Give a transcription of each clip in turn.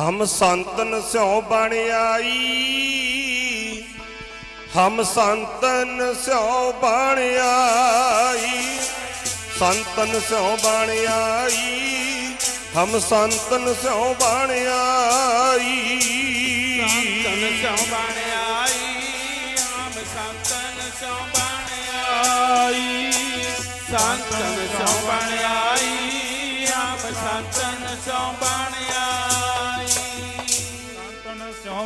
ਹਮ ਸੰਤਨ ਸਿਉ ਬਣ ਆਈ। ਹਮ ਸੰਤਨ ਸਿਉ ਬਣ ਆਈ। ਸੰਤਨ ਸਿਉ ਬਣ ਆਈ। ਹਮ ਸੰਤਨ ਸਿਉ ਬਣ ਆਈ। ਸੰਤਨ ਸਿਉ ਬਣ ਆਈ। ਹਮ ਸੰਤਨ ਸਿਉ ਬਣ ਆਈ। ਸੰਤਨ ਸਿਉ ਬਣ ਆਈ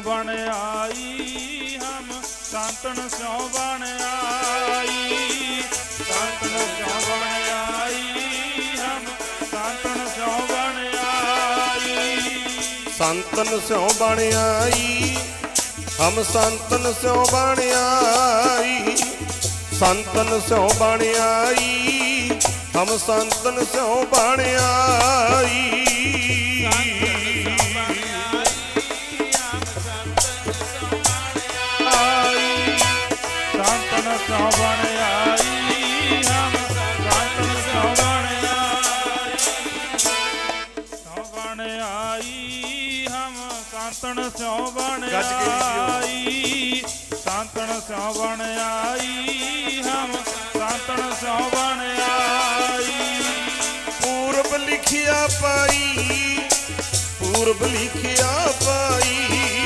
ਬਣ ਆਈ ਹਮ ਸੰਤਨ ਸਿਉ ਬਣ ਆਈ। ਸੰਤਨ ਸਿਉ ਬਣ ਆਈ ਹਮ ਸੰਤਨ ਸਿਉ ਬਣ ਆਈ। ਸੰਤਨ ਸਿਉ ਬਣ ਆਈ, ਹਮ ਸੰਤਨ ਸਿਉ ਬਣ ਆਈ। ਸੰਤਨ ਸਿਉ ਬਣ ਆਈ, ਹਮ ਸੰਤਨ ਸਿਉ ਬਣ ਆਈ। ਆਈ ਸੋਵਣ ਆਈ ਹਮ ਰਤਨ ਸੋਵਣ ਆਈ ਸੋਵਣ ਆਈ ਹਮ ਸੰਤਨ ਸੋਵਣ ਆਈ ਸੰਤਨ ਸੋਵਣ ਆਈ ਹਮ ਸੰਤਨ ਸੋਵਣ ਆਈ ਪੂਰਬ ਲਿਖਿਆ ਪਾਈ ਪੂਰਬ ਲਿਖਿਆ ਪਾਈ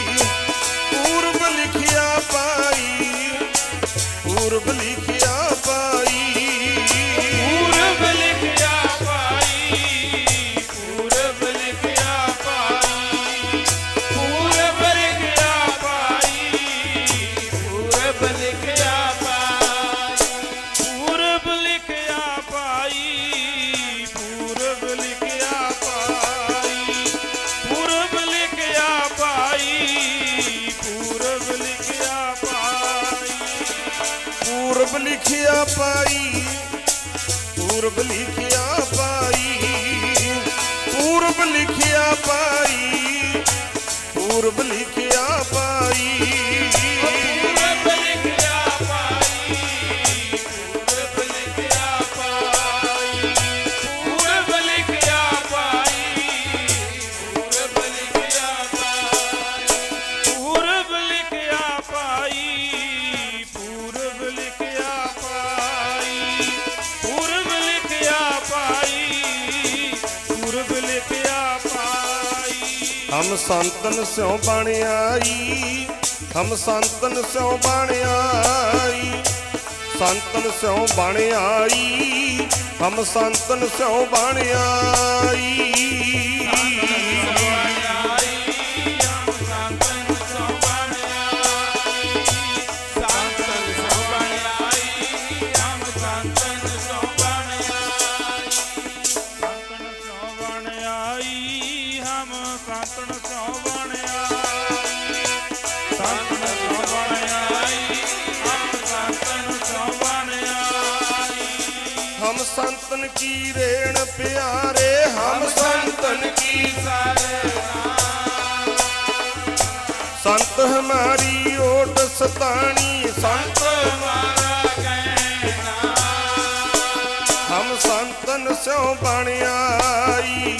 ਪੂਰਬ ਲਿਖਿਆ ਪਾਈ ਪੂਰਬ ਲਿਖਿਆ ਪਾਈ ਪੂਰਬ ਲਿਖਿਆ ਪਾਈ। ਹਮ ਸੰਤਨ ਸਿਉ ਬਣ ਆਈ, ਹਮ ਸੰਤਨ ਸਿਉ ਬਣ ਆਈ, ਸੰਤਨ ਸਿਉ ਬਣ ਆਈ, ਹਮ ਸੰਤਨ ਸਿਉ ਬਣ ਆਈ। ਸੰਤ ਓਟ ਸਤਾਣੀ ਸੰਤ ਹਮ ਸੰਤਨ ਸਿਉ ਬਣ ਆਈ,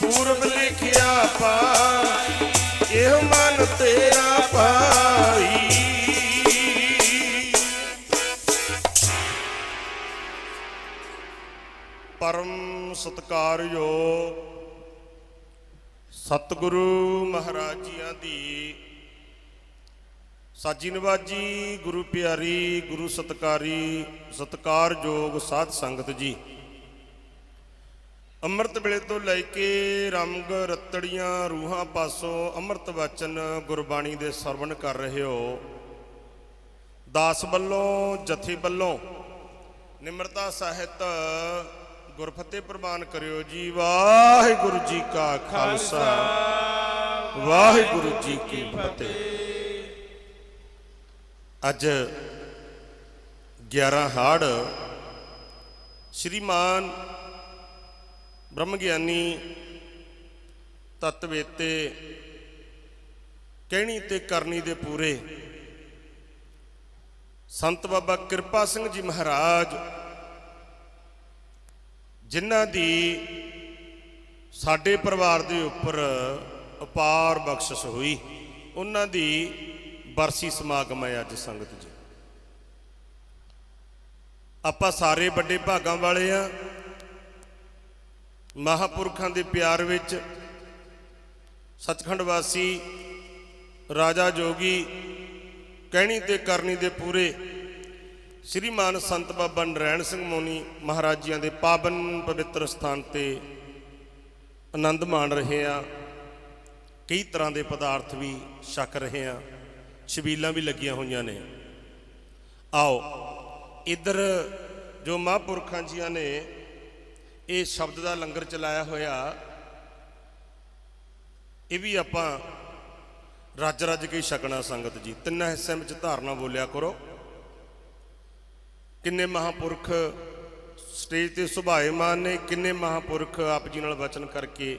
ਪੂਰਬ ਲਿਖਿਆ ਪਾਈ, ਇਹ ਮਨ ਤੇਰਾ ਪਾਈ। ਪਰਮ ਸਤਕਾਰਯੋਗ ਸਤਿਗੁਰੂ ਮਹਾਰਾਜ ਜੀਆਂ ਦੀ ਸਾਜੀ ਨਵਾਜੀ ਗੁਰੂ ਪਿਆਰੀ ਗੁਰੂ ਸਤਕਾਰੀ ਸਤਕਾਰਯੋਗ ਸਾਧ ਸੰਗਤ ਜੀ। ਅੰਮ੍ਰਿਤ ਵੇਲੇ ਤੋਂ ਲੈ ਕੇ ਰੰਗ ਰਤੜੀਆਂ ਰੂਹਾਂ ਪਾਸੋਂ ਅੰਮ੍ਰਿਤ ਵਚਨ ਗੁਰਬਾਣੀ ਦੇ ਸਰਵਣ ਕਰ ਰਹੇ ਹੋ। ਦਾਸ ਵੱਲੋਂ ਜਥੇ ਵੱਲੋਂ ਨਿਮਰਤਾ ਸਾਹਿਤ ਗੁਰਫਤਿਹ ਪ੍ਰਵਾਨ ਕਰਿਓ ਜੀ। ਵਾਹਿਗੁਰੂ ਜੀ ਕਾ ਖਾਲਸਾ। ਵਾਹਿਗੁਰੂ ਜੀ ਕੀ ਫਤਿਹ। ਅੱਜ 11 ਹਾੜ ਸ਼੍ਰੀਮਾਨ ਬ੍ਰਹਮ ਗਿਆਨੀ ਤਤਵੇਤੇ ਕਹਿਣੀ ਤੇ ਕਰਨੀ ਦੇ ਪੂਰੇ। ਸੰਤ ਬਾਬਾ ਕਿਰਪਾ ਸਿੰਘ ਜੀ ਮਹਾਰਾਜ, ਜਿਨ੍ਹਾਂ ਦੀ ਸਾਡੇ ਪਰਿਵਾਰ ਦੇ ਉੱਪਰ ਅਪਾਰ ਬਖਸ਼ਿਸ਼ ਹੋਈ, ਉਹਨਾਂ ਦੀ ਬਰਸੀ ਸਮਾਗਮ ਹੈ ਅੱਜ ਸੰਗਤ ਜੀ। ਆਪਾਂ ਸਾਰੇ ਵੱਡੇ ਭਾਗਾਂ ਵਾਲੇ ਆ। ਮਹਾਪੁਰਖਾਂ ਦੇ ਪਿਆਰ ਵਿੱਚ ਸੱਚਖੰਡ ਵਾਸੀ ਰਾਜਾ ਜੋਗੀ ਕਹਿਣੀ ਤੇ ਕਰਨੀ ਦੇ ਪੂਰੇ ਸ੍ਰੀਮਾਨ ਸੰਤ ਬਾਬਾ ਨਰੈਣ ਸਿੰਘ ਮੋਨੀ ਮਹਾਰਾਜਿਆਂ ਦੇ ਪਾਵਨ ਪਵਿੱਤਰ ਸਥਾਨ ਤੇ ਆਨੰਦ ਮਾਣ ਰਹੇ ਆ। ਕਈ ਤਰ੍ਹਾਂ ਦੇ ਪਦਾਰਥ ਵੀ ਛਕ ਰਹੇ ਆ। ਛਬੀਲਾਂ ਵੀ ਲੱਗੀਆਂ ਹੋਈਆਂ ਨੇ। ਆਓ, ਇੱਧਰ ਜੋ ਮਹਾਂਪੁਰਖਾਂ ਜੀਆਂ ਨੇ, ਇਹ ਸ਼ਬਦ ਦਾ ਲੰਗਰ ਚਲਾਇਆ ਹੋਇਆ, ਇਹ ਵੀ ਆਪਾਂ ਰੱਜ ਰੱਜ ਕੇ ਛਕਣਾ ਸੰਗਤ ਜੀ। ਤਿੰਨਾਂ ਹਿੱਸਿਆਂ ਵਿੱਚ ਧਾਰਨਾ ਬੋਲਿਆ ਕਰੋ। ਕਿੰਨੇ ਮਹਾਪੁਰਖ ਸਟੇਜ ਤੇ ਸੁਭਾਏਮਾਨ ਨੇ, ਕਿੰਨੇ ਮਹਾਪੁਰਖ ਆਪ ਜੀ ਨਾਲ ਵਚਨ ਕਰਕੇ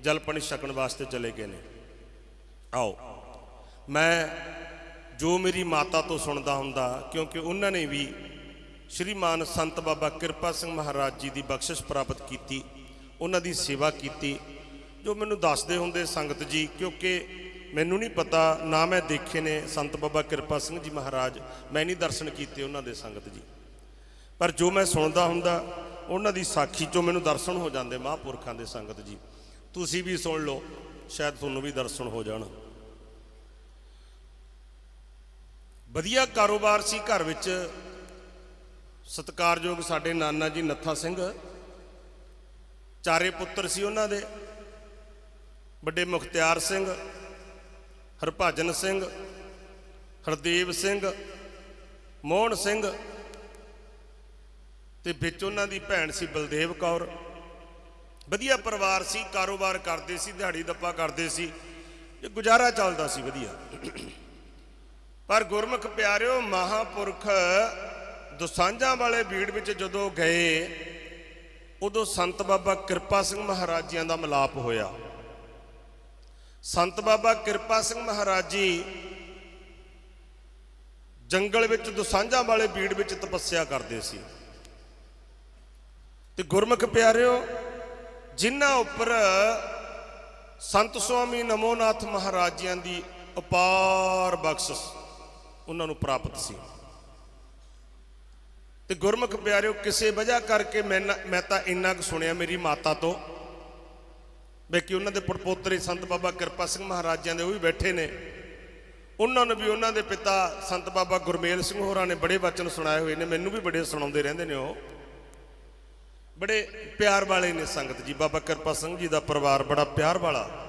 ਜਲ ਛਕਣ ਵਾਸਤੇ ਚਲੇ ਗਏ ਨੇ। ਆਓ, ਮੈਂ ਜੋ ਮੇਰੀ ਮਾਤਾ ਤੋਂ ਸੁਣਦਾ ਹੁੰਦਾ, ਕਿਉਂਕਿ ਉਹਨਾਂ ਨੇ ਵੀ ਸ਼੍ਰੀਮਾਨ ਸੰਤ ਬਾਬਾ ਕਿਰਪਾ ਸਿੰਘ ਮਹਾਰਾਜ ਜੀ ਦੀ ਬਖਸ਼ਿਸ਼ ਪ੍ਰਾਪਤ ਕੀਤੀ, ਉਹਨਾਂ ਦੀ ਸੇਵਾ ਕੀਤੀ, ਜੋ ਮੈਨੂੰ ਦੱਸਦੇ ਹੁੰਦੇ ਸੰਗਤ ਜੀ, ਕਿਉਂਕਿ ਮੈਨੂੰ ਨਹੀਂ ਪਤਾ, ਨਾ ਮੈਂ ਦੇਖੇ ਨੇ ਸੰਤ ਬਾਬਾ ਕਿਰਪਾ ਸਿੰਘ ਜੀ ਮਹਾਰਾਜ, ਮੈਂ ਨਹੀਂ ਦਰਸ਼ਨ ਕੀਤੇ ਉਹਨਾਂ ਦੇ ਸੰਗਤ ਜੀ। ਪਰ ਜੋ ਮੈਂ ਸੁਣਦਾ ਹੁੰਦਾ, ਉਹਨਾਂ ਦੀ ਸਾਖੀ ਚੋਂ ਮੈਨੂੰ ਦਰਸ਼ਨ ਹੋ ਜਾਂਦੇ ਮਹਾਂਪੁਰਖਾਂ ਦੇ ਸੰਗਤ ਜੀ। ਤੁਸੀਂ ਵੀ ਸੁਣ ਲਓ, ਸ਼ਾਇਦ ਤੁਹਾਨੂੰ ਵੀ ਦਰਸ਼ਨ ਹੋ ਜਾਣ। ਵਧੀਆ ਕਾਰੋਬਾਰ ਸੀ ਘਰ ਵਿੱਚ। ਸਤਿਕਾਰਯੋਗ ਸਾਡੇ ਨਾਨਾ ਜੀ ਨੱਥਾ ਸਿੰਘ। ਚਾਰੇ ਪੁੱਤਰ ਸੀ ਉਹਨਾਂ ਦੇ। ਵੱਡੇ ਮੁਖਤਿਆਰ ਸਿੰਘ, ਹਰਭਜਨ ਸਿੰਘ, ਹਰਦੇਵ ਸਿੰਘ, ਮੋਹਨ ਸਿੰਘ ਤੇ ਵਿੱਚ ਉਹਨਾਂ ਦੀ ਭੈਣ ਸੀ ਬਲਦੇਵ ਕੌਰ। ਵਧੀਆ ਪਰਿਵਾਰ ਸੀ, ਕਾਰੋਬਾਰ ਕਰਦੇ ਸੀ ਦਿਹਾੜੀ ਦੱਪਾ ਕਰਦੇ ਸੀ। ਇਹ ਗੁਜ਼ਾਰਾ ਚੱਲਦਾ ਸੀ ਵਧੀਆ। ਪਰ ਗੁਰਮੁਖ ਪਿਆਰਿਓ, ਮਹਾਪੁਰਖ ਦੁਸਾਂਝਾਂ ਵਾਲੇ ਬੀੜ ਵਿੱਚ ਜਦੋਂ ਗਏ, ਉਦੋਂ ਸੰਤ ਬਾਬਾ ਕਿਰਪਾ ਸਿੰਘ ਮਹਾਰਾਜ ਜੀਆਂ ਦਾ ਮਿਲਾਪ ਹੋਇਆ। ਸੰਤ ਬਾਬਾ ਕਿਰਪਾ ਸਿੰਘ ਮਹਾਰਾਜ ਜੀ ਜੰਗਲ ਵਿੱਚ ਦੁਸਾਂਝਾਂ ਵਾਲੇ ਬੀੜ ਵਿੱਚ ਤਪੱਸਿਆ ਕਰਦੇ ਸੀ। ਤੇ ਗੁਰਮੁਖ ਪਿਆਰਿਓ, ਜਿਨ੍ਹਾਂ ਉੱਪਰ ਸੰਤ ਸੁਆਮੀ ਨਮੋਨਾਥ ਮਹਾਰਾਜ ਜੀਆਂ ਦੀ ਅਪਾਰ ਬਖਸ਼ਿਸ਼ ਉਹਨਾਂ ਨੂੰ ਪ੍ਰਾਪਤ ਸੀ। ਤੇ ਗੁਰਮੁਖ ਪਿਆਰਿਓ, ਕਿਸੇ ਵਜ੍ਹਾ ਕਰਕੇ ਮੈਂ ਨਾ- ਮੈਂ ਤਾਂ ਇੰਨਾ ਕੁ ਸੁਣਿਆ ਮੇਰੀ ਮਾਤਾ ਤੋਂ, ਵੀ ਕਿ ਉਹਨਾਂ ਦੇ ਪੜਪੋਤਰੇ ਸੰਤ ਬਾਬਾ ਕਿਰਪਾ ਸਿੰਘ ਮਹਾਰਾਜਾਂ ਦੇ ਉਹ ਵੀ ਬੈਠੇ ਨੇ। ਉਹਨਾਂ ਨੂੰ ਵੀ ਉਹਨਾਂ ਦੇ ਪਿਤਾ ਸੰਤ ਬਾਬਾ ਗੁਰਮੇਲ ਸਿੰਘ ਹੋਰਾਂ ਨੇ ਬੜੇ ਵਚਨ ਸੁਣਾਏ ਹੋਏ ਨੇ, ਮੈਨੂੰ ਵੀ ਬੜੇ ਸੁਣਾਉਂਦੇ ਰਹਿੰਦੇ ਨੇ ਉਹ। ਬੜੇ ਪਿਆਰ ਵਾਲੇ ਨੇ ਸੰਗਤ ਜੀ, ਬਾਬਾ ਕਿਰਪਾ ਸਿੰਘ ਜੀ ਦਾ ਪਰਿਵਾਰ ਬੜਾ ਪਿਆਰ ਵਾਲਾ।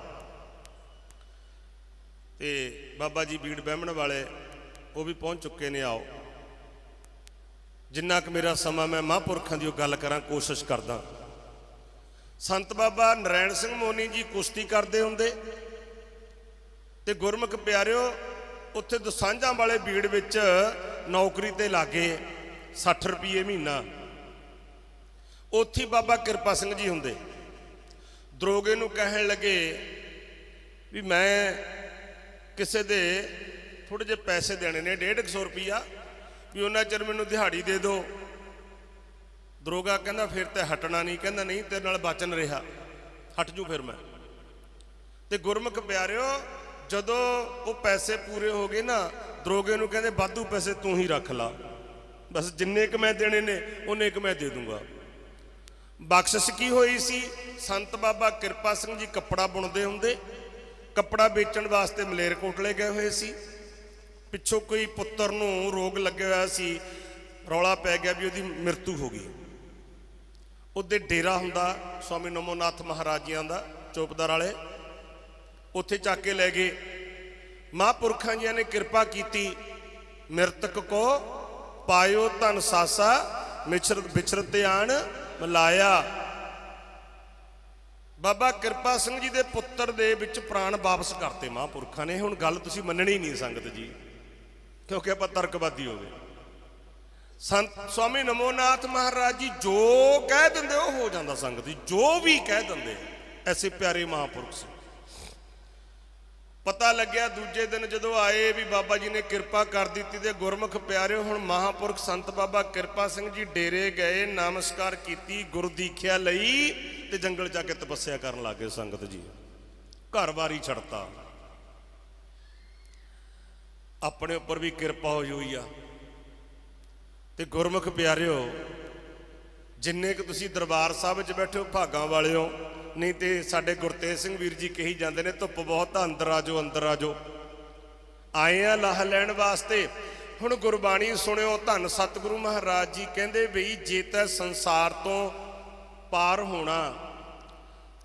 ਤੇ ਬਾਬਾ ਜੀ ਬੀੜ ਬਹਿਮਣ ਵਾਲੇ ਉਹ ਵੀ ਪਹੁੰਚ ਚੁੱਕੇ ਨੇ, ਆਓ। ਜਿੰਨਾ ਕੁ ਮੇਰਾ ਸਮਾਂ ਮੈਂ ਮਹਾਂਪੁਰਖਾਂ ਦੀ ਉਹ ਗੱਲ ਕਰਾਂ, ਕੋਸ਼ਿਸ਼ ਕਰਦਾ। ਸੰਤ ਬਾਬਾ ਨਰੈਣ ਸਿੰਘ ਮੋਨੀ ਜੀ ਕੁਸ਼ਤੀ ਕਰਦੇ ਹੁੰਦੇ। ਤੇ ਗੁਰਮੁਖ ਪਿਆਰਿਓ, ਉੱਥੇ ਦਸਾਂਝਾਂ ਵਾਲੇ ਬੀੜ ਵਿੱਚ ਨੌਕਰੀ ਤੇ ਲਾਗੇ 60 ਰੁਪਏ ਮਹੀਨਾ। ਉੱਥੇ ਬਾਬਾ ਕਿਰਪਾ ਸਿੰਘ ਜੀ ਹੁੰਦੇ। ਦਰੋਗੇ ਨੂੰ ਕਹਿਣ ਲੱਗੇ ਵੀ ਮੈਂ ਕਿਸੇ ਦੇ ਥੋੜੇ ਜਿਹੇ ਪੈਸੇ ਦੇਣੇ ਨੇ 150 ਰੁਪਿਆ ਵੀ ਉਹਨਾਂ ਚਿਰ ਮੈਨੂੰ ਦਿਹਾੜੀ ਦੇ ਦਿਓ। ਦਰੋਗਾ ਕਹਿੰਦਾ, ਫਿਰ ਤੇ ਹਟਣਾ ਨਹੀਂ। ਕਹਿੰਦਾ, ਨਹੀਂ, ਤੇਰੇ ਨਾਲ ਬਚਨ ਰਿਹਾ। ਹਟ ਜੂ ਫਿਰ ਮੈਂ। ਤੇ ਗੁਰਮੁਖ ਪਿਆਰਿਓ, ਜਦੋਂ ਉਹ ਪੈਸੇ ਪੂਰੇ ਹੋ ਗਏ ਨਾ, ਦਰੋਗੇ ਨੂੰ ਕਹਿੰਦੇ, ਵਾਧੂ ਪੈਸੇ ਤੂੰ ਹੀ ਰੱਖ ਲਾ। ਬਸ ਜਿੰਨੇ ਕ ਮੈਂ ਦੇਣੇ ਨੇ, ਉਹਨੇ ਕ ਮੈਂ ਦੇ ਦੂੰਗਾ। ਬਖਸ਼ਿਸ਼ ਕੀ ਹੋਈ ਸੀ? ਸੰਤ ਬਾਬਾ ਕਿਰਪਾ ਸਿੰਘ ਜੀ ਕੱਪੜਾ ਬੁਣਦੇ ਹੁੰਦੇ, ਕੱਪੜਾ ਵੇਚਣ ਵਾਸਤੇ ਮਲੇਰਕੋਟਲੇ ਗਏ ਹੋਏ ਸੀ। ਪਿੱਛੋਂ ਕੋਈ ਪੁੱਤਰ ਨੂੰ ਰੋਗ ਲੱਗਿਆ ਹੋਇਆ ਸੀ, ਰੌਲਾ ਪੈ ਗਿਆ ਵੀ ਉਹਦੀ ਮ੍ਰਿਤੂ ਹੋ ਗਈ। ਉਹਦੇ ਡੇਰਾ ਹੁੰਦਾ ਸਵਾਮੀ ਨਮੋਨਾਥ ਮਹਾਰਾਜਿਆਂ ਦਾ ਚੌਪਦਾਰ ਵਾਲੇ। ਉੱਥੇ ਚੱਕ ਕੇ ਲੈ ਗਏ। ਮਹਾਂਪੁਰਖਾਂ ਜੀਆਂ ਨੇ ਕਿਰਪਾ ਕੀਤੀ, ਮ੍ਰਿਤਕ ਕੋ ਪਾਇਓ ਧਨ ਸਾਸਾ ਮਿਛਰਤ ਵਿਚਰਤ ਆਣ ਮਲਾਇਆ ਬਾਬਾ ਕਿਰਪਾ ਸਿੰਘ ਜੀ ਦੇ ਪੁੱਤਰ ਦੇ ਵਿੱਚ ਪ੍ਰਾਣ ਵਾਪਸ ਕਰਤੇ ਮਹਾਂਪੁਰਖਾਂ ਨੇ। ਹੁਣ ਗੱਲ ਤੁਸੀਂ ਮੰਨਣੀ ਨਹੀਂ ਸੰਗਤ ਜੀ। ਕਿਉਂਕਿ ਆਪਾਂ ਤਰਕਵਾਦੀ ਹੋ ਗਏ। ਸੰਤ ਸਵਾਮੀ ਨਮੋਨਾਥ ਮਹਾਰਾਜ ਜੀ ਜੋ ਕਹਿ ਦਿੰਦੇ ਉਹ ਹੋ ਜਾਂਦਾ ਸੰਗਤ ਜੀ, ਜੋ ਵੀ ਕਹਿ ਦਿੰਦੇ। ਐਸੇ ਪਿਆਰੇ ਮਹਾਂਪੁਰਖ ਸੀ। ਪਤਾ ਲੱਗਿਆ ਦੂਜੇ ਦਿਨ ਜਦੋਂ ਆਏ ਵੀ ਬਾਬਾ ਜੀ ਨੇ ਕਿਰਪਾ ਕਰ ਦਿੱਤੀ ਤੇ ਗੁਰਮੁਖ ਪਿਆਰੇ ਹੁਣ ਮਹਾਂਪੁਰਖ ਸੰਤ ਬਾਬਾ ਕਿਰਪਾ ਸਿੰਘ ਜੀ ਡੇਰੇ ਗਏ, ਨਮਸਕਾਰ ਕੀਤੀ, ਗੁਰ ਦੀਖਿਆ ਲਈ ਤੇ ਜੰਗਲ ਜਾ ਕੇ ਤਪੱਸਿਆ ਕਰਨ ਲੱਗੇ ਸੰਗਤ ਜੀ। ਘਰ-ਬਾਰ ਛੱਡਤਾ। ਆਪਣੇ ਉੱਪਰ ਵੀ ਕਿਰਪਾ ਹੋਈ ਹੋਈ ਆ। ਤੇ ਗੁਰਮੁਖ ਪਿਆਰਿਓ ਜਿੰਨੇ ਕਿ ਤੁਸੀਂ ਦਰਬਾਰ ਸਾਹਿਬ ਵਿੱਚ ਬੈਠੇ ਹੋ ਭਾਗਾਂ ਵਾਲਿਓ ਨਹੀਂ ਤੇ ਸਾਡੇ ਗੁਰਤੇਜ ਸਿੰਘ ਵੀਰ ਜੀ ਕਹੀ ਜਾਂਦੇ ਨੇ ਧੁੱਪ ਬਹੁਤ ਆ, ਅੰਦਰ ਆਜੋ ਅੰਦਰ ਆਜੋ ਆਏ ਆ ਲਾਹ ਲੈਣ ਵਾਸਤੇ। ਹੁਣ ਗੁਰਬਾਣੀ ਸੁਣਿਓ ਧੰਨ ਸਤਿਗੁਰੂ ਮਹਾਰਾਜ ਜੀ ਕਹਿੰਦੇ ਬਈ ਜੇ ਤਾਂ ਸੰਸਾਰ ਤੋਂ ਪਾਰ ਹੋਣਾ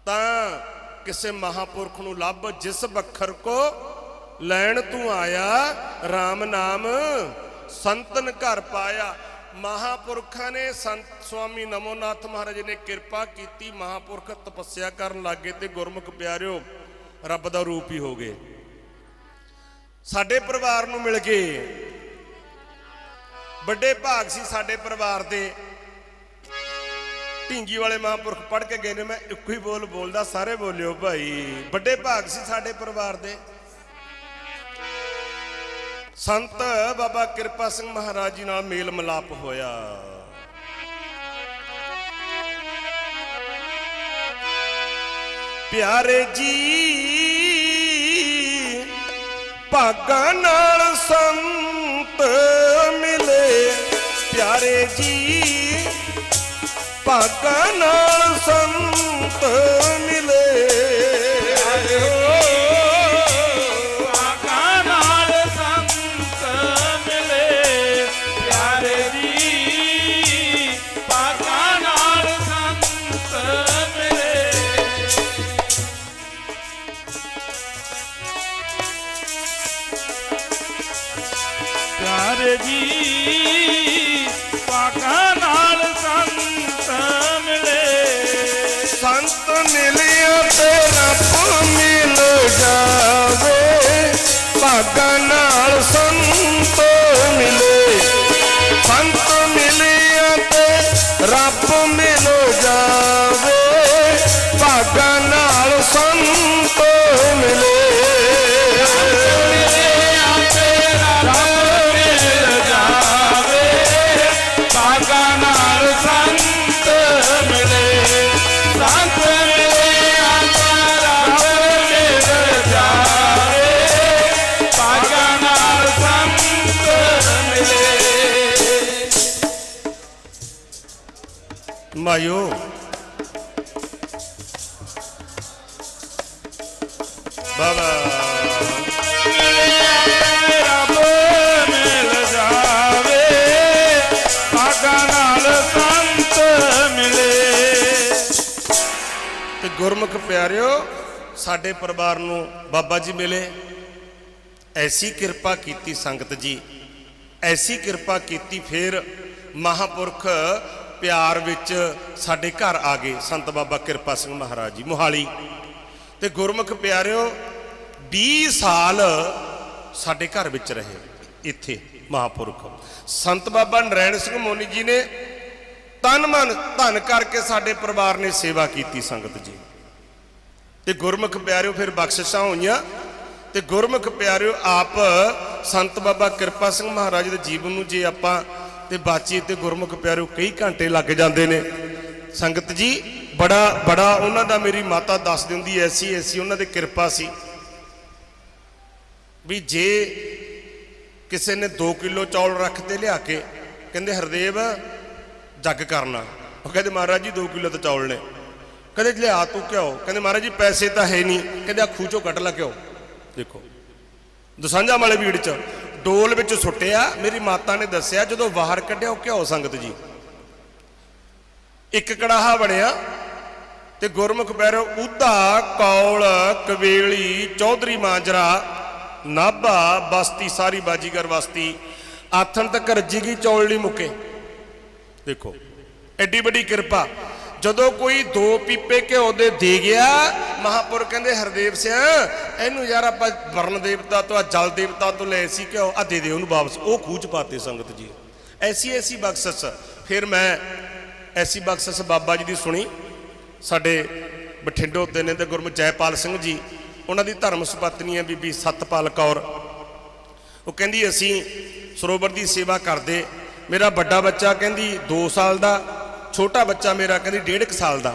ਤਾਂ ਕਿਸੇ ਮਹਾਪੁਰਖ ਨੂੰ ਲੱਭ ਜਿਸ ਬੱਖਰ ਕੋ ਲੈਣ ਤੂੰ ਆਇਆ RAM ਨਾਮ ਸੰਤਨ ਘਰ ਪਾਇਆ। ਮਹਾਪੁਰਖਾਂ ਨੇ ਸੰਤ ਸਵਾਮੀ ਨਮੋਨਾਥ ਮਹਾਰਾਜ ਨੇ ਕਿਰਪਾ ਕੀਤੀ, ਮਹਾਪੁਰਖ ਤਪੱਸਿਆ ਕਰਨ ਲੱਗੇ ਤੇ ਗੁਰਮੁਖ ਪਿਆਰਿਓ, ਰੱਬ ਦਾ ਰੂਪ ਹੀ ਹੋ ਗਏ। ਸਾਡੇ ਪਰਿਵਾਰ ਨੂੰ ਮਿਲ ਗਏ। ਵੱਡੇ ਭਾਗ ਸੀ ਸਾਡੇ ਪਰਿਵਾਰ ਦੇ। ਢਿੰਗੀ ਵਾਲੇ ਮਹਾਂਪੁਰਖ ਪੜ੍ਹ ਕੇ ਗਏ ਨੇ, ਮੈਂ ਇੱਕੋ ਹੀ ਬੋਲ ਬੋਲਦਾ, ਸਾਰੇ ਬੋਲਿਓ ਭਾਈ। ਵੱਡੇ ਭਾਗ ਸੀ ਸਾਡੇ ਪਰਿਵਾਰ ਦੇ। ਸੰਤ ਬਾਬਾ ਕਿਰਪਾ ਸਿੰਘ ਮਹਾਰਾਜ ਜੀ ਨਾਲ ਮੇਲ ਮਿਲਾਪ ਹੋਇਆ। ਪਿਆਰੇ ਜੀ, ਭਾਗਾਂ ਨਾਲ ਸੰਤ ਮਿਲੇ। ਪਿਆਰੇ ਜੀ, ਭਾਗਾਂ ਨਾਲ ਸੰਤ ਮਿਲੇ। ਭਾਗਾਂ ਨਾਲ ਸੰਤ ਮਿਲੇ। ਸੰਤ ਮਿਲਿਆ ਤੇ ਰੱਬ ਮਿਲ ਜਾਵੇ। ਭਾਗਾਂ ਨਾਲ ਸੰਤ ਮਿਲੇ ਮਿਲ ਜਾਵੇ। ਸੰਤ ਮਾਇਓ। ਬਾਬਾ। ਮਿਲੇ। ਤੇ ਗੁਰਮੁਖ ਪਿਆਰਿਓ, ਸਾਡੇ ਪਰਿਵਾਰ ਨੂੰ ਬਾਬਾ ਜੀ ਮਿਲੇ। ਐਸੀ ਕਿਰਪਾ ਕੀਤੀ ਸੰਗਤ ਜੀ। ਐਸੀ ਕਿਰਪਾ ਕੀਤੀ, ਫਿਰ ਮਹਾਪੁਰਖ ਪਿਆਰ ਵਿੱਚ ਸਾਡੇ ਘਰ ਆ ਗਏ। ਸੰਤ ਬਾਬਾ ਕਿਰਪਾ ਸਿੰਘ ਮਹਾਰਾਜ ਜੀ, ਮੁਹਾਲੀ। ਤੇ ਗੁਰਮੁਖ ਪਿਆਰਿਓ 20 ਸਾਲ ਸਾਡੇ ਘਰ ਵਿੱਚ ਰਹੇ ਇੱਥੇ ਮਹਾਪੁਰਖ। ਸੰਤ ਬਾਬਾ ਨਰੈਣ ਸਿੰਘ ਮੋਨੀ ਜੀ ਨੇ ਤਨ ਮਨ ਧਨ ਕਰਕੇ ਸਾਡੇ ਪਰਿਵਾਰ ਨੇ ਸੇਵਾ ਕੀਤੀ ਸੰਗਤ ਜੀ। ਤੇ ਗੁਰਮੁਖ ਪਿਆਰਿਓ, ਫਿਰ ਬਖਸ਼ਿਸ਼ਾਂ ਹੋਈਆਂ। ਤੇ ਗੁਰਮੁਖ ਪਿਆਰਿਓ, ਆਪ ਸੰਤ ਬਾਬਾ ਕਿਰਪਾ ਸਿੰਘ ਮਹਾਰਾਜ ਦੇ ਜੀਵਨ ਨੂੰ ਜੇ ਆਪਾਂ ਤੇ ਬਾਚੀ ਤੇ ਗੁਰਮੁਖ ਪਿਆਰਿਓ ਕਈ ਘੰਟੇ ਲੱਗ ਜਾਂਦੇ ਨੇ। ਸੰਗਤ ਜੀ, ਬੜਾ ਬੜਾ ਉਹਨਾਂ ਦਾ ਮੇਰੀ ਮਾਤਾ ਦੱਸ ਦਿੰਦੀ ਐਸੀ ਐਸੀ ਉਹਨਾਂ ਦੇ ਕਿਰਪਾ ਸੀ। ਵੀ ਜੇ ਕਿਸੇ ਨੇ 2 ਕਿਲੋ ਚੌਲ ਰੱਖ ਤੇ ਲਿਆ ਕੇ, ਕਹਿੰਦੇ ਹਰਦੇਵ, ਜੱਗ ਕਰਨਾ। ਉਹ ਕਹਿੰਦੇ, ਮਹਾਰਾਜ ਜੀ 2 ਕਿਲੋ ਤਾਂ ਚੌਲ ਨੇ। ਕਹਿੰਦੇ, ਲਿਆ ਤੂੰ ਕਿਉਂ ਕਹਿੰਦੇ, ਮਹਾਰਾਜ ਜੀ, ਪੈਸੇ ਤਾਂ ਹੈ ਨਹੀਂ। ਕਹਿੰਦੇ ਆ ਖੂਚੋ ਕੱਢ ਲਾ ਕਿਉਂ ਦੇਖੋ, ਦਸਾਂਝਾ ਵਾਲੇ ਵੀੜ ਚ। ਡੋਲ ਵਿੱਚ ਸੁੱਟਿਆ, ਮੇਰੀ ਮਾਤਾ ਨੇ ਦੱਸਿਆ, ਜਦੋਂ ਬਾਹਰ ਕੱਢਿਆ ਉਹ ਘਿਓ ਸੰਗਤ ਜੀ। ਇੱਕ ਕੜਾਹਾ ਬਣਿਆ ਤੇ ਗੁਰਮੁਖ ਬੈਰੋ, ਉਧਾ ਕੌਲ, ਕਵੇਲੀ, ਚੌਧਰੀ ਮਾਜਰਾ, ਨਾਭਾ, ਬਸਤੀ, ਸਾਰੀ ਬਾਜੀਗਰ ਬਸਤੀ ਆਥਣ ਤੱਕ ਰੱਜੀ ਗਈ ਚੌਲ ਨਹੀਂ ਮੁੱਕੇ। ਦੇਖੋ, ਐਡੀ ਵੱਡੀ ਕਿਰਪਾ। ਜਦੋਂ ਕੋਈ ਦੋ ਪੀਪੇ ਘਿਓ ਦੇ ਦੇ ਗਿਆ, ਮਹਾਪੁਰ ਕਹਿੰਦੇ, ਹਰਦੇਵ ਸਿੰਘ ਇਹਨੂੰ ਯਾਰ ਆਪਾਂ ਵਰਨ ਦੇਵਤਾ ਤੋਂ ਆ ਜਲ ਦੇਵਤਾ ਤੋਂ ਲੈ ਸੀ ਘਿਓ ਆ ਦੇ ਦੇ ਉਹਨੂੰ ਵਾਪਸ। ਉਹ ਖੂਚ ਪਾਤੇ ਸੰਗਤ ਜੀ। ਐਸੀ ਐਸੀ ਬਖਸ਼ਿਸ਼। ਫਿਰ ਮੈਂ ਐਸੀ ਬਖਸ਼ਿਸ਼ ਬਾਬਾ ਜੀ ਦੀ ਸੁਣੀ। ਸਾਡੇ ਬਠਿੰਡੋ ਤੇ ਨੇ ਤੇ ਗੁਰਮੁਖ ਜੈਪਾਲ ਸਿੰਘ ਜੀ, ਉਹਨਾਂ ਦੀ ਧਰਮ ਸੁਪਤਨੀ ਹੈ ਬੀਬੀ ਸਤਪਾਲ ਕੌਰ। ਉਹ ਕਹਿੰਦੀ, ਅਸੀਂ ਸਰੋਵਰ ਦੀ ਸੇਵਾ ਕਰਦੇ। ਮੇਰਾ ਵੱਡਾ ਬੱਚਾ ਕਹਿੰਦੀ 2 ਸਾਲ ਦਾ ਛੋਟਾ ਬੱਚਾ ਮੇਰਾ ਕਹਿੰਦੀ 1.5 ਸਾਲ ਦਾ।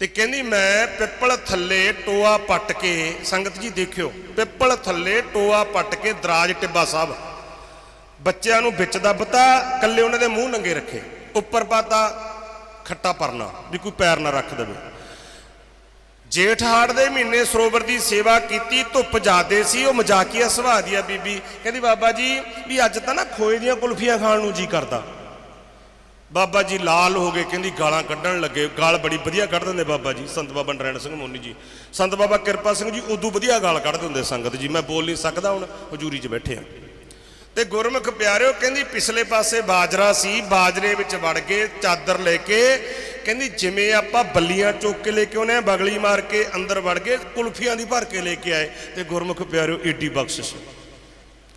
ਤੇ ਕਹਿੰਦੀ ਮੈਂ ਪਿੱਪਲ ਥੱਲੇ ਟੋਆ ਪੱਟ ਕੇ, ਸੰਗਤ ਜੀ ਦੇਖਿਓ, ਪਿੱਪਲ ਥੱਲੇ ਟੋਆ ਪੱਟ ਕੇ ਦਰਾਜ ਟਿੱਬਾ ਸਾਹਿਬ। ਬੱਚਿਆਂ ਨੂੰ ਵਿੱਚ ਦੱਬਤਾ ਕੱਲੇ ਉਹਨਾਂ ਦੇ ਮੂੰਹ ਨੰਗੇ ਰੱਖੇ। ਉੱਪਰ ਪਾਤਾ, ਖੱਟਾ ਪਰਨਾ, ਵੀ ਕੋਈ ਪੈਰ ਨਾ ਰੱਖ ਦੇਵੇ। ਜੇਠ ਹਾੜ ਦੇ ਮਹੀਨੇ ਸਰੋਵਰ ਦੀ ਸੇਵਾ ਕੀਤੀ, ਧੁੱਪ ਜਾਦੇ ਸੀ, ਉਹ ਮਜ਼ਾਕੀਆ ਸੁਭਾਅ ਦੀ ਆ ਬੀਬੀ। ਕਹਿੰਦੀ ਬਾਬਾ ਜੀ, ਵੀ ਅੱਜ ਤਾਂ ਨਾ ਖੋਏ ਦੀਆਂ ਕੁਲਫੀਆਂ ਖਾਣ ਨੂੰ ਜੀ ਕਰਦਾ। ਬਾਬਾ ਜੀ ਲਾਲ ਹੋ ਗਏ, ਕਹਿੰਦੀ ਗਾਲਾਂ ਕੱਢਣ ਲੱਗੇ, ਗਾਲ ਬੜੀ ਵਧੀਆ ਕੱਢ ਦਿੰਦੇ ਬਾਬਾ ਜੀ, ਸੰਤ ਬਾਬਾ ਨਰੈਣ ਸਿੰਘ ਮੋਨੀ ਜੀ। ਸੰਤ ਬਾਬਾ ਕਿਰਪਾ ਸਿੰਘ ਜੀ ਉਦੋਂ ਵਧੀਆ ਗਾਲ ਕੱਢਦੇ ਹੁੰਦੇ ਸੰਗਤ ਜੀ, ਮੈਂ ਬੋਲ ਨਹੀਂ ਸਕਦਾ ਹੁਣ, ਹਜ਼ੂਰੀ 'ਚ ਬੈਠੇ ਆ ਤੇ ਗੁਰਮੁਖ ਪਿਆਰਿਓ, ਕਹਿੰਦੀ ਪਿਛਲੇ ਪਾਸੇ ਬਾਜਰਾ ਸੀ, ਬਾਜਰੇ ਵਿੱਚ ਵੜ ਕੇ ਚਾਦਰ ਲੈ ਕੇ, ਕਹਿੰਦੀ ਜਿਵੇਂ ਆਪਾਂ ਬੱਲੀਆਂ ਚੁੱਕ ਕੇ ਲੈ ਕੇ ਆਉਨੇ ਆ ਬਗਲੀ ਮਾਰ ਕੇ ਅੰਦਰ ਵੜ ਕੇ ਕੁਲਫੀਆਂ ਦੀ ਭਰ ਕੇ ਲੈ ਕੇ ਆਏ। ਤੇ ਗੁਰਮੁਖ ਪਿਆਰਿਓ, ਏਡੀ ਬਖਸ਼ਿਸ਼।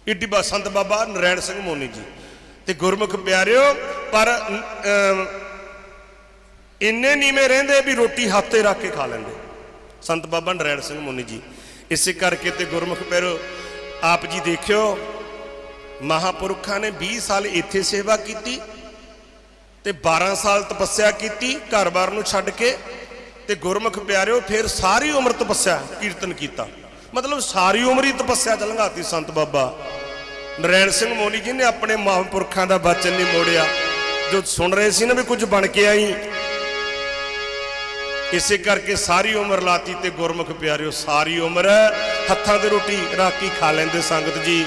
ਏਡੀ ਬਾ ਸੰਤ ਬਾਬਾ ਨਰੈਣ ਸਿੰਘ ਮੋਨੀ ਜੀ। ਤੇ ਗੁਰਮੁਖ ਪਿਆਰਿਓ ਪਰ ਅਮ, ਇੰਨੇ ਨੀਵੇਂ ਰਹਿੰਦੇ ਵੀ ਰੋਟੀ ਹੱਥ ਤੇ ਰੱਖ ਕੇ ਖਾ ਲੈਂਦੇ। ਸੰਤ ਬਾਬਾ ਨਰੈਣ ਸਿੰਘ ਮੋਨੀ ਜੀ ਇਸੇ ਕਰਕੇ ਤੇ ਗੁਰਮੁਖ ਪਿਆਰਿਓ ਆਪ ਜੀ ਦੇਖਿਓ ਮਹਾਪੁਰਖਾਂ ਨੇ 20 ਸਾਲ ਇੱਥੇ ਸੇਵਾ ਕੀਤੀ ਤੇ 12 ਸਾਲ ਤਪੱਸਿਆ ਕੀਤੀ ਘਰ-ਬਾਰ ਨੂੰ ਛੱਡ ਕੇ ਤੇ ਗੁਰਮੁਖ ਪਿਆਰਿਓ ਫਿਰ ਸਾਰੀ ਉਮਰ ਤਪੱਸਿਆ ਕੀਰਤਨ ਕੀਤਾ। ਮਤਲਬ ਸਾਰੀ ਉਮਰ ਹੀ ਤਪੱਸਿਆ ਚ ਲੰਘਾਤੀ ਸੰਤ ਬਾਬਾ। ਨਰੈਣ ਸਿੰਘ ਮੋਨੀ ਜੀ ਨੇ ਆਪਣੇ ਮਹਾਂਪੁਰਖਾਂ ਦਾ ਬਚਨ ਨਹੀਂ ਮੋੜਿਆ। ਜੋ ਸੁਣ ਰਹੇ ਸੀ ਨਾ ਵੀ ਕੁਝ ਬਣ ਕੇ ਆਈ, ਇਸੇ ਕਰਕੇ ਸਾਰੀ ਉਮਰ ਲਾਤੀ ਤੇ ਗੁਰਮੁਖ ਪਿਆਰਿਓ, ਸਾਰੀ ਉਮਰ ਹੱਥਾਂ ਤੇ ਰੋਟੀ ਰੱਖ ਖਾ ਲੈਂਦੇ ਸੰਗਤ ਜੀ।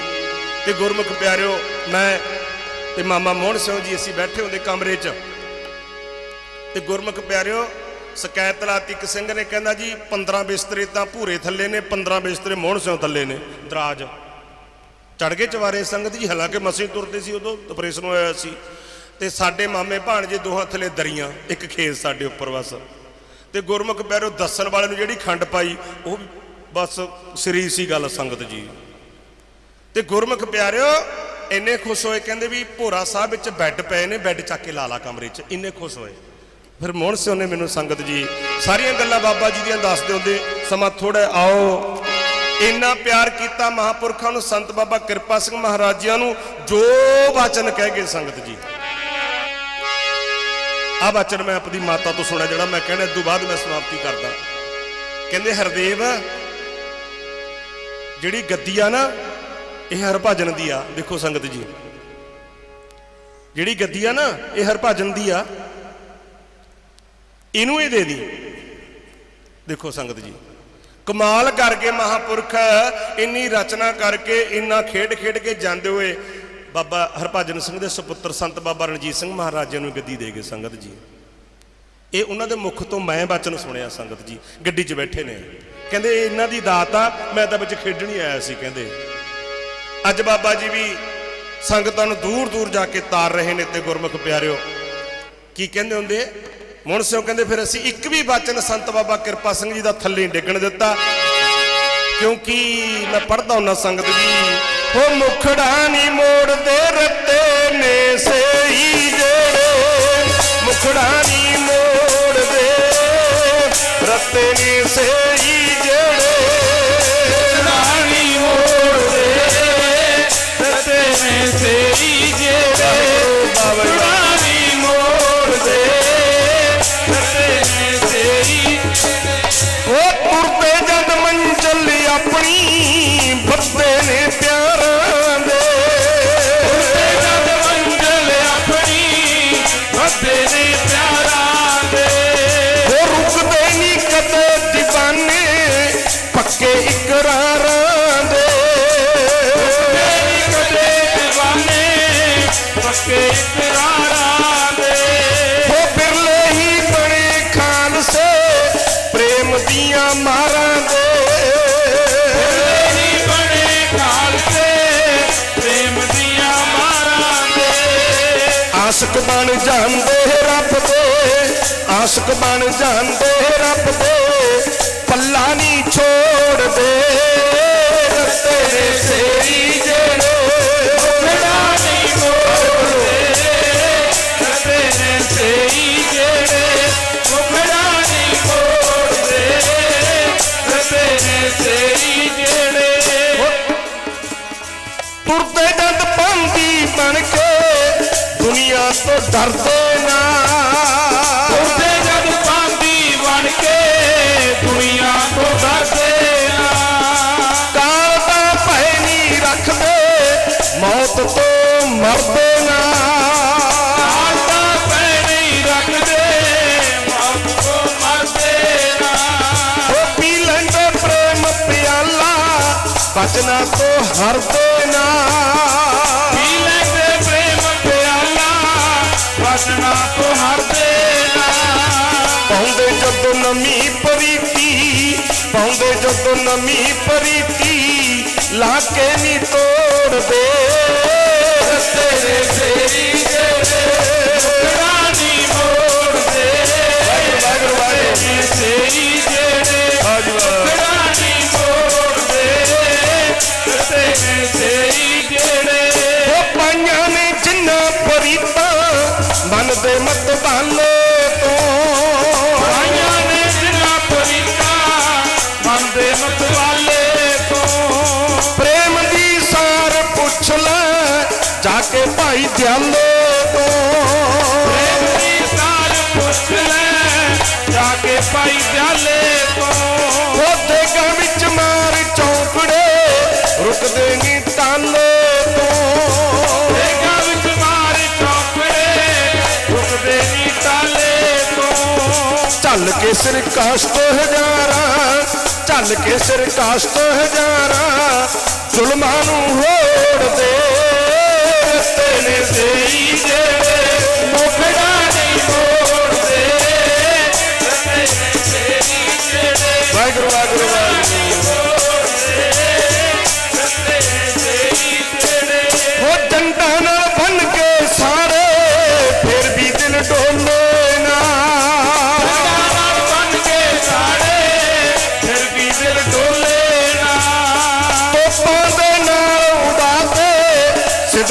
ਤੇ ਗੁਰਮੁਖ ਪਿਆਰਿਓ, ਮੈਂ ਤੇ ਮਾਮਾ ਮੋਹਨ ਸਿੰਘ ਜੀ ਅਸੀਂ ਬੈਠੇ ਹੁੰਦੇ ਕਮਰੇ 'ਚ। ਤੇ ਗੁਰਮੁਖ ਪਿਆਰਿਓ, ਸ਼ਿਕਾਇਤ ਲਾਤੀ ਇੱਕ ਸਿੰਘ ਨੇ, ਕਹਿੰਦਾ ਜੀ 15 ਬਿਸਤਰੇ ਤਾਂ ਭੂਰੇ ਥੱਲੇ ਨੇ 15 ਬਿਸਤਰੇ ਮੋਹਨ ਸਿੰਘ ਥੱਲੇ ਨੇ, ਦਰਾਜ। ਚੜ ਗਏ ਚਵਾਰੇ ਸੰਗਤ ਜੀ, ਹਾਲਾਂਕਿ ਮਸੀਂ ਤੁਰਦੇ ਸੀ ਉਦੋਂ ਆਪਰੇਸ਼ਨ ਹੋਇਆ ਸੀ। ਤੇ ਸਾਡੇ ਮਾਮੇ ਭਾਣਜੇ ਦੋਹਾਂ ਥੱਲੇ ਦਰੀਆਂ, ਇੱਕ ਖੇਤ ਸਾਡੇ ਉੱਪਰ ਬਸ ਤੇ ਗੁਰਮੁਖ ਪਿਆਰਿਓ ਦੱਸਣ ਵਾਲੇ ਨੂੰ ਜਿਹੜੀ ਖੰਡ ਪਾਈ, ਉਹ ਵੀ ਬਸ ਸਰੀ ਸੀ ਗੱਲ ਸੰਗਤ ਜੀ। ਤੇ ਗੁਰਮੁਖ ਪਿਆਰਿਓ, ਇੰਨੇ ਖੁਸ਼ ਹੋਏ, ਕਹਿੰਦੇ ਵੀ ਭੋਰਾ ਸਾਹਿਬ ਵਿੱਚ ਬੈੱਡ ਪਏ ਨੇ, ਬੈੱਡ ਚੱਕ ਕੇ ਲਾ ਲਾ ਕਮਰੇ 'ਚ, ਇੰਨੇ ਖੁਸ਼ ਹੋਏ। ਫਿਰ ਮੋਹਨ ਸਿੰਘ ਨੇ ਮੈਨੂੰ ਸੰਗਤ ਜੀ, ਸਾਰੀਆਂ ਗੱਲਾਂ ਬਾਬਾ ਜੀ ਦੀਆਂ ਦੱਸਦੇ ਹੁੰਦੇ ਸਮਾਂ ਥੋੜਾ ਆਓ। ਇੰਨਾ ਪਿਆਰ ਕੀਤਾ ਮਹਾਪੁਰਖਾਂ ਨੂੰ, ਸੰਤ ਬਾਬਾ ਕਿਰਪਾ ਸਿੰਘ ਮਹਾਰਾਜਿਆਂ ਨੂੰ, ਜੋ ਵਚਨ ਕਹਿ ਗਏ ਸੰਗਤ ਜੀ। ਆ ਵਚਨ ਮੈਂ ਆਪਣੀ ਮਾਤਾ ਤੋਂ ਸੁਣਿਆ, ਜਿਹੜਾ ਮੈਂ ਕਹਿਣਾ ਇਸ ਤੋਂ ਬਾਅਦ ਮੈਂ ਸਮਾਪਤੀ ਕਰਦਾ। ਕਹਿੰਦੇ, ਹਰਦੇਵ, ਜਿਹੜੀ ਗੱਦੀ ਆ ਨਾ, ਇਹ ਹਰਭਜਨ ਦੀ ਆ। ਦੇਖੋ ਸੰਗਤ ਜੀ। ਜਿਹੜੀ ਗੱਦੀ ਆ ਨਾ, ਇਹ ਹਰਭਜਨ ਦੀ ਆ। ਇਹਨੂੰ ਇਹ ਦੇ ਦੀ। ਦੇਖੋ ਸੰਗਤ ਜੀ। ਕਮਾਲ ਕਰਕੇ ਮਹਾਪੁਰਖ, ਇੰਨੀ ਰਚਨਾ ਕਰਕੇ ਇੰਨਾ ਖੇਡ ਖੇਡ ਕੇ ਜਾਂਦੇ ਹੋਏ ਬਾਬਾ ਹਰਭਜਨ ਸਿੰਘ ਦੇ ਸੁਪੁੱਤਰ ਸੰਤ ਬਾਬਾ ਰਣਜੀਤ ਸਿੰਘ ਮਹਾਰਾਜਾ ਨੂੰ ਗੱਦੀ ਦੇ ਗਏ ਸੰਗਤ ਜੀ। ਇਹ ਉਹਨਾਂ ਦੇ ਮੁਖ ਤੋਂ ਮੈਂ ਬਚਨ ਸੁਣਿਆ ਸੰਗਤ ਜੀ, ਗੱਡੀ 'ਚ ਬੈਠੇ ਨੇ। ਕਹਿੰਦੇ ਇਹਨਾਂ ਦੀ ਦਾਤ ਆ, ਮੈਂ ਤਾਂ ਵਿੱਚ ਖੇਡਣ ਹੀ ਆਇਆ ਸੀ ਕਹਿੰਦੇ। ਅੱਜ ਬਾਬਾ ਜੀ ਵੀ ਸੰਗਤਾਂ ਨੂੰ ਦੂਰ ਦੂਰ ਜਾ ਕੇ ਤਾਰ ਰਹੇ ਨੇ ਤੇ ਗੁਰਮੁਖ ਪਿਆਰਿਓ, ਕੀ ਕਹਿੰਦੇ ਹੁੰਦੇ? ਮੋਹਨ ਸਿੰਘ ਕਹਿੰਦੇ ਫਿਰ ਅਸੀਂ ਇੱਕ ਵੀ ਬਚਨ ਸੰਤ ਬਾਬਾ ਕਿਰਪਾ ਸਿੰਘ ਜੀ ਦਾ ਥੱਲੇ ਡਿੱਗਣ ਦਿੱਤਾ। ਕਿਉਂਕਿ ਮੈਂ ਪੜਦਾ ਹੁੰਦਾ ਸੰਗਤ ਜੀ ਹੋ ਮੁਖੜਾ ਨਹੀਂ ਮੋੜਦੇ, ਰੱਤੇ ਨੇ ਸਹੀ ਜਿਹੜੇ। ਮੁਖੜਾ ਨਹੀਂ ਮੋੜਦੇ, ਰੱਤੇ ਨੇ ਸਹੀ ਜਿਹੜੇ। ਰਾਣੀ ਮੋੜਦੇ, ਰਤੇ ਨੇ ਸੇਈ ਪੱਕੇ ਇਕਰਾਰਾਂ ਦੇ। ਉਹ ਬਿਰਲੇ ਹੀ ਬਣੇ ਖਾਲਸੇ ਪ੍ਰੇਮ ਦੀਆਂ ਮਾਰਾਂ ਦੇ। ਨਹੀਂ ਬਣੇ ਖਾਲਸੇ ਪ੍ਰੇਮ ਦੀਆਂ ਮਾਰਾਂ ਦੇ। ਆਸ਼ਕ ਬਣ ਜਾਂਦੇ ਰੱਬ ਦੇ ਆਸ਼ਕ ਬਣ ਜਾਂਦੇ ਰੱਬ ਦੇ। ਉਸ ਤੋਂ ਡਰਦੇ ਤੋਂ ਡਰਦੇ ਨਾ। ਕਾਲ ਰੱਖਦੇ, ਮੌਤ ਤੋਂ ਮਰਦੇ ਨਾ। ਕਾਲ ਰੱਖਦੇ, ਮੌਤ ਤੋਂ ਮਰਦੇ ਨਾ। ਲੈਂਦੇ ਪ੍ਰੇਮ ਪਿਆਲਾ, ਬਚਨਾ ਤੋਂ ਹਰਦੇ ਜਦੋਂ ਨਮੀ ਪ੍ਰੀਤੀ ਲਾ ਕੇ ਨਹੀਂ ਤੋੜਦੇ। ਤੇਰੇ ਫੇਰੀ ਜਿਹੜੇ ਰਾਣੀ ਮੋੜਦੇ। ਵਾਹਿਗੁਰੂ ਵਾਹਿਗੁਰੂ। ਸੇਈ ਜਿਹੜੇ ਮੋੜਦੇ। ਤੇ ਉਹ ਨੇ ਜਿੰਨਾ ਪ੍ਰੀਤਾਂ ਮਨ ਦੇ ਮਤ ਬਾਲੇ ਕੇ ਭਾਈ ਦਿਆਲੇ ਤੋਂ। ਪ੍ਰੇਮ ਦੀ ਸਾਰ ਪੁੱਛ ਲੈ ਜਾ ਕੇ ਭਾਈ ਜਾਲੇ ਤੋਂ। ਉਹਦੇ ਗਾ ਵਿੱਚ ਮਾਰ ਚੌਂਕੜੇ ਰੁਕਦੇ ਨਹੀਂ ਤਾਲੇ ਤੋਂ। ਤੋਂ। ਚੱਲ ਕੇ ਸਿਰ ਕਾਸ਼ਤ ਹਜ਼ਾਰਾਂ ਚੱਲ ਕੇ ਸਿਰ ਕਾਸ਼ਤ ਹਜ਼ਾਰਾਂ ਜ਼ੁਲਮਾਂ ਨੂੰ ਹੋੜਦੇ ਤੇਨੇ ਸੇਈ ਜਿਹੜੇ ਮੁਖੜਾ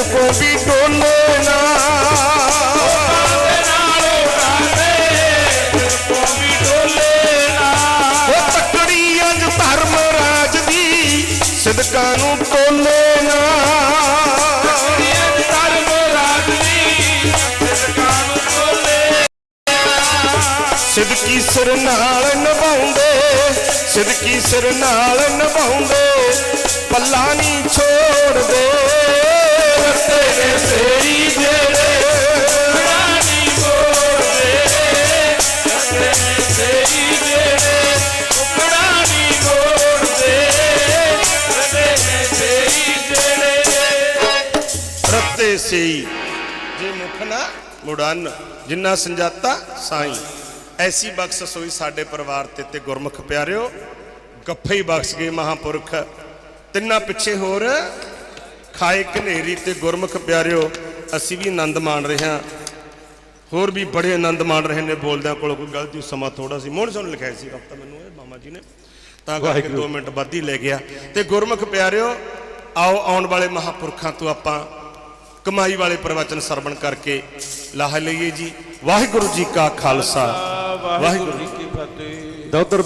ਉਡਾਤੇ ਡੋਲੇ ਨਾ। ਦੇ ਕੋ ਵੀ ਡੋਲੇ ਨਾ ਧਰਮ ਰਾਜ ਦੀ ਸਿਦਕਾਂ ਨੂੰ ਤੋਲੇ ਨਾ ਧਰਮ ਰਾਜਨੀ ਸਿਰਕਾਂ ਨੂੰ। ਸਿਦਕੀ ਸਿਰ ਨਾਲ ਨਿਭਾਉਂਦੇ, ਸਿਦਕੀ ਸਿਰ ਨਾਲ ਨਿਭਾਉਂਦੇ, ਪੱਲਾ ਨਹੀਂ ਛੋੜਦੇ। ਸੇਈ ਜੇ ਮੁਖ ਨਾ ਮੁੜਨ ਜਿੰਨਾ ਸੰਜਾਤਾ ਸਾਈ। ਐਸੀ ਬਖਸ਼ਿਸ਼ ਹੋਈ ਸਾਡੇ ਪਰਿਵਾਰ ਤੇ ਤੇ ਗੁਰਮੁਖ ਪਿਆਰਿਓ ਗੱਫੇ ਹੀ ਬਖਸ਼ ਗਏ ਮਹਾਪੁਰਖ। ਤਿੰਨਾਂ ਪਿੱਛੇ ਹੋਰ ਖਾਏ ਕਨੇਰੀ ਤੇ ਗੁਰਮੁਖ ਪਿਆਰਿਓ ਅਸੀਂ ਵੀ ਆਨੰਦ ਮਾਣ ਰਹੇ ਹਾਂ। ਹੋਰ ਵੀ ਬੜੇ ਆਨੰਦ ਮਾਣ ਰਹੇ ਨੇ ਬੋਲਦਿਆਂ ਕੋਲ ਕੋਈ ਗਲਤੀ ਸਮਾਂ ਥੋੜਾ ਸੀ। ਮੋਹਨ ਸਿੰਘ ਲਿਖਿਆ ਸੀ ਹਫਤਾ ਮੈਨੂੰ ਇਹ ਮਾਮਾ ਜੀ ਨੇ। ਤਾਂ ਕਰਕੇ 2 ਮਿੰਟ ਵੱਧ ਹੀ ਲੈ ਗਿਆ। ਤੇ ਗੁਰਮੁਖ ਪਿਆਰਿਓ ਆਓ ਆਉਣ ਵਾਲੇ ਮਹਾਪੁਰਖਾਂ ਤੋਂ ਆਪਾਂ ਕਮਾਈ ਵਾਲੇ ਪ੍ਰਵਚਨ ਸਰਵਣ ਕਰਕੇ ਲਾਹ ਲਈਏ ਜੀ। ਵਾਹਿਗੁਰੂ ਜੀ ਕਾ ਖਾਲਸਾ। ਵਾਹਿਗੁਰੂ ਕੀ ਫਤਿਹ। ਦੋਤਰ